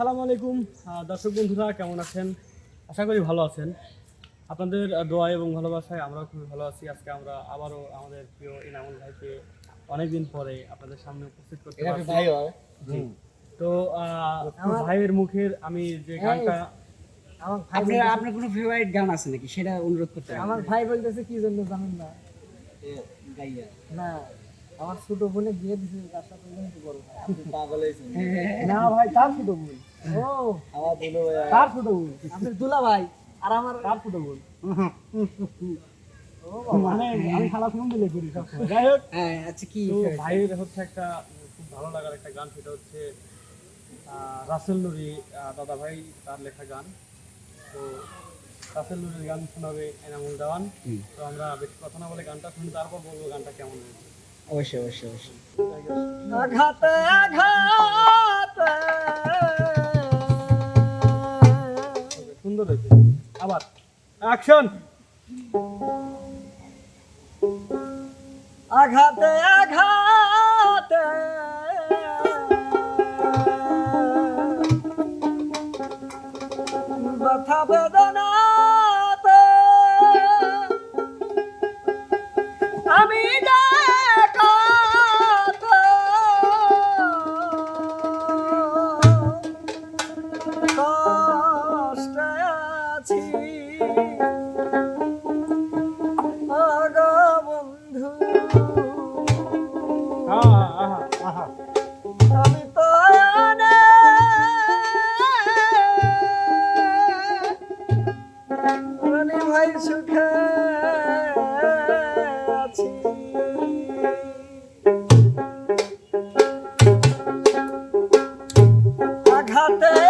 আসসালামু আলাইকুম। দর্শক বন্ধুরা কেমন আছেন? আশা করি ভালো আছেন। আপনাদের দোয়া এবং ভালোবাসায় আমরাও খুবই ভালো আছি। আজকে আমরা আবারও আমাদের প্রিয় ইনামুল ভাইকে অনেকদিন পরে আপনাদের সামনে উপস্থিত করতে পারছি। তো ভাইয়ের মুখের আমি যে গানটা আমার ভাই আপনার কোনো ফেভারিট গান আছে নাকি? সেটা অনুরোধ করতে আমার ভাই বলতেছে কি জন্য জানেন না? গাইয়া। না। আমার ছোট বোনে বিয়ে দিছে তার সাথে বড় পাগল হয়েছে না ভাই তার ছোট বোন। ও আমার দুলো ভাই তার ছোট বোন। আপনার দুলা ভাই আর আমার তার ছোট বোন। মানে আমি খালা যাই হোক। হ্যাঁ আচ্ছা কি ভাইয়ের হচ্ছে একটা খুব ভালো লাগার একটা গান সেটা হচ্ছে রাসেল নুরি দাদা ভাই তার লেখা গান। তো রাসেল নুরির গান শোনাবে এনামুল দেওয়ান। তো আমরা বেশি কথা না বলে গানটা শুনি তারপর বলব গানটা কেমন হয়েছে। অবশ্যই অবশ্যই অবশ্যই। আঘাতে আঘাতে। সুন্দর হয়েছে। আবার। অ্যাকশন আঘাতে আঘাতে। ব্যথা বেদনাতে সুখে আছি। আঘাতে